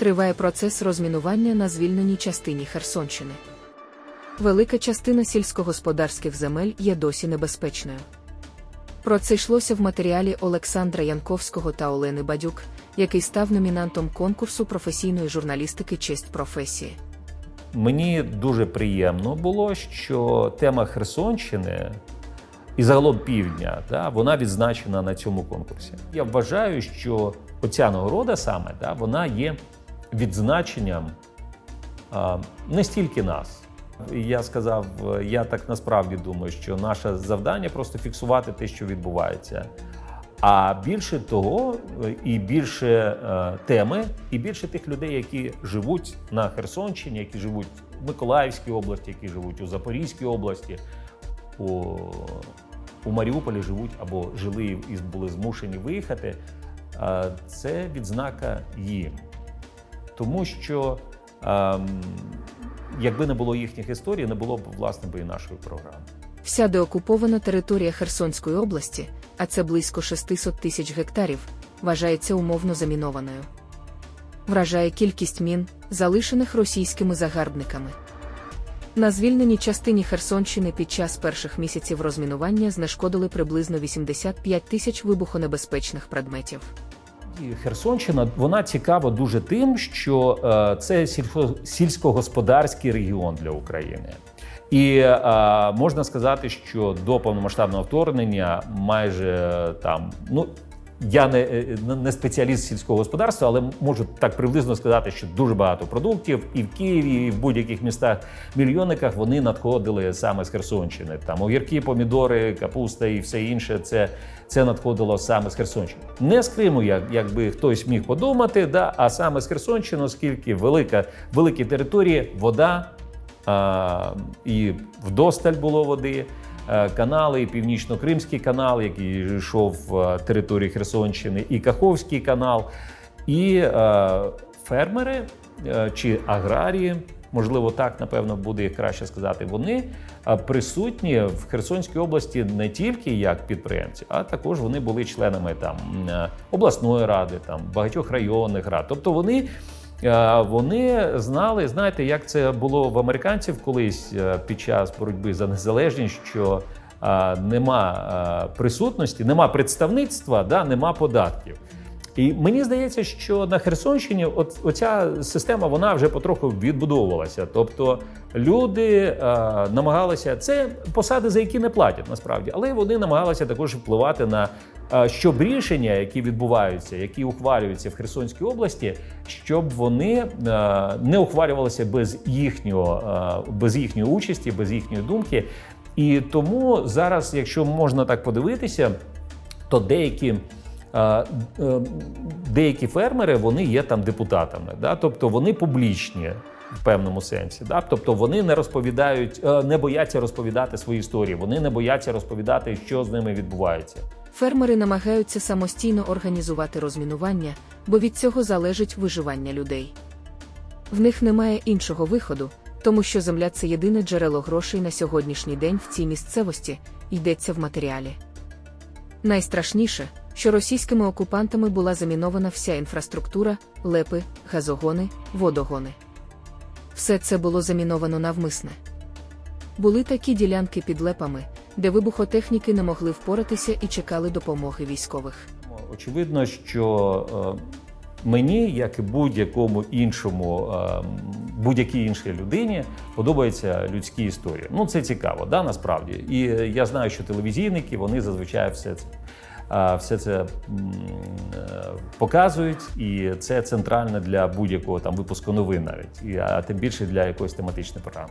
триває процес розмінування на звільненій частині Херсонщини. Велика частина сільськогосподарських земель є досі небезпечною. Про це йшлося в матеріалі Олександра Янковського та Олени Бадюк, який став номінантом конкурсу професійної журналістики Честь професії. Мені дуже приємно було, що тема Херсонщини і загалом півдня, да, вона відзначена на цьому конкурсі. Я вважаю, що оця нагорода саме да, вона є відзначенням не стільки нас. Я сказав, я так насправді думаю, що наше завдання просто фіксувати те, що відбувається. А більше того, і більше е, теми, і більше тих людей, які живуть на Херсонщині, які живуть в Миколаївській області, які живуть у Запорізькій області, у, у Маріуполі живуть або жили і були змушені виїхати. е, Це відзнака їм. Тому що ем, якби не було їхніх історій, не було б власне би і нашої програми. Вся деокупована територія Херсонської області, а це близько 600 тисяч гектарів, вважається умовно замінованою. Вражає кількість мін, залишених російськими загарбниками. На звільненій частині Херсонщини під час перших місяців розмінування знешкодили приблизно 85 тисяч вибухонебезпечних предметів. Херсонщина вона цікава дуже тим, що е, це сільсько- сільськогосподарський регіон для України. І е, можна сказати, що до повномасштабного вторгнення майже е, там, ну я не, е, не- не спеціаліст сільського господарства, але можу так приблизно сказати, що дуже багато продуктів і в Києві, і в будь-яких містах мільйонниках вони надходили саме з Херсонщини. Там огірки, помідори, капуста і все інше. Це, це надходило саме з Херсонщини. Не з Криму, як, якби хтось міг подумати, да, а саме з Херсонщини, оскільки велика, великі території, вода а, і вдосталь було води. Е, Канали, і Північно-Кримський канал, який йшов е, території Херсонщини, і Каховський канал, і е, фермери чи аграрії, можливо, так напевно буде їх краще сказати. Вони присутні в Херсонській області не тільки як підприємці, а також вони були членами там обласної ради, там багатьох районних рад. Тобто вони. Е, Вони знали, знаєте, як це було в американців колись е, під час боротьби за незалежність, що е, нема присутності, нема представництва, да, нема податків. І мені здається, що на Херсонщині от, оця система вона вже потроху відбудовувалася. Тобто люди е, намагалися це посади, за які не платять насправді, але вони намагалися також впливати на щоб рішення, які відбуваються, які ухвалюються в Херсонській області, щоб вони е, не ухвалювалися без їхнього, е, без їхньої участі, без їхньої думки. І тому зараз, якщо можна так подивитися, то деякі. е, е, Деякі фермери вони є там депутатами, да? тобто вони публічні в певному сенсі. Да? Тобто вони не розповідають, е, не бояться розповідати свої історії, вони не бояться розповідати, що з ними відбувається. Фермери намагаються самостійно організувати розмінування, бо від цього залежить виживання людей. В них немає іншого виходу, тому що земля це єдине джерело грошей на сьогоднішній день в цій місцевості, йдеться в матеріалі. Найстрашніше, що російськими окупантами була замінована вся інфраструктура, лепи, газогони, водогони. Все це було заміновано навмисне. Були такі ділянки під лепами, де вибухотехніки не могли впоратися і чекали допомоги військових. Очевидно, що е, мені, як і будь-якому іншому, е, будь-якій іншій людині, подобаються людські історії. Ну це цікаво, да, насправді. І е, я знаю, що телевізійники вони зазвичай все це. Все це е, показують, і це центральне для будь-якого там випуску новин, навіть і а тим більше для якоїсь тематичної програми.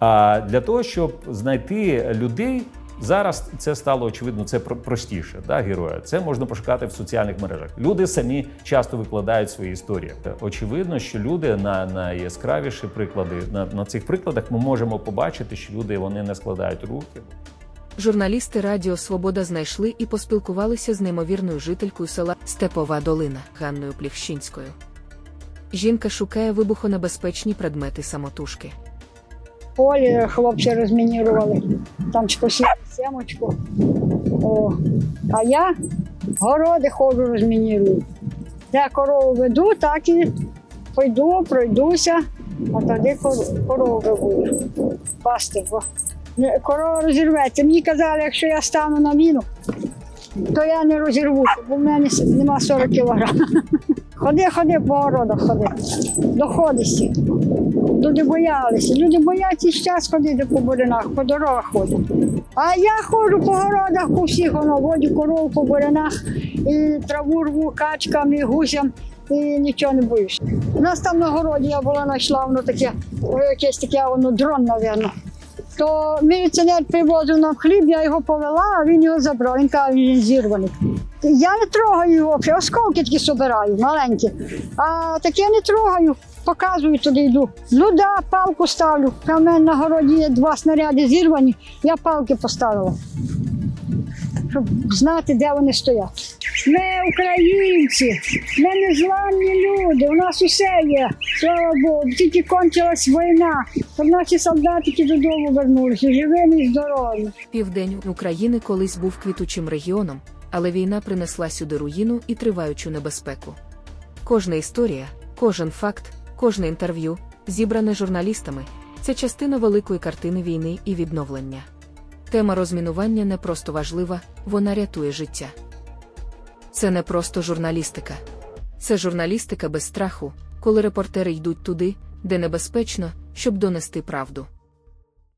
А для того, щоб знайти людей, зараз це стало очевидно, це про- простіше. Да, героя. Це можна пошукати в соціальних мережах. Люди самі часто викладають свої історії. Очевидно, що люди на найяскравіші приклади на, на цих прикладах ми можемо побачити, що люди вони не складають руки. Журналісти Радіо Свобода знайшли і поспілкувалися з неймовірною жителькою села Степова Долина Ганною Пліхщинською. Жінка шукає вибухонебезпечні предмети самотужки. полі хлопці розмінірували, там скосили семочку. О. А я городи ходжу розмінірую. Де корову веду, так і пойду, пройдуся, а тоді кор- корови буду пасти. Корова розірветься. Мені казали, якщо я стану на міну, то я не розірвуся, бо в мене нема 40 кілограм. Ходи, ходи по городах, ходи. Доходишся. Люди боялися. Люди бояться зараз ходити по бурянах, по дорогах ходять. А я ходжу по городах, по всіх воно водю корову по бурянах і траву рву качкам і гусям. І нічого не боюся. У нас там на городі я була знайшла воно таке, якесь таке воно дрон, напевно. То міліціонер привозив нам хліб, я його повела, а він його забрав. Він каже, він зірваний. Я не трогаю його, осколки такі собираю, маленькі. А таке не трогаю, показую туди йду. Ну да, палку ставлю. У мене на городі є два снаряди зірвані, я палки поставила. Щоб знати, де вони стоять. Ми українці, ми незламні люди, у нас усе є, слава Богу, тільки кончилась війна, щоб наші солдатики додому вернулися, живими і здорові. Південь України колись був квітучим регіоном, але війна принесла сюди руїну і триваючу небезпеку. Кожна історія, кожен факт, кожне інтерв'ю, зібране журналістами, це частина великої картини війни і відновлення. Тема розмінування не просто важлива, вона рятує життя. Це не просто журналістика. Це журналістика без страху, коли репортери йдуть туди, де небезпечно, щоб донести правду.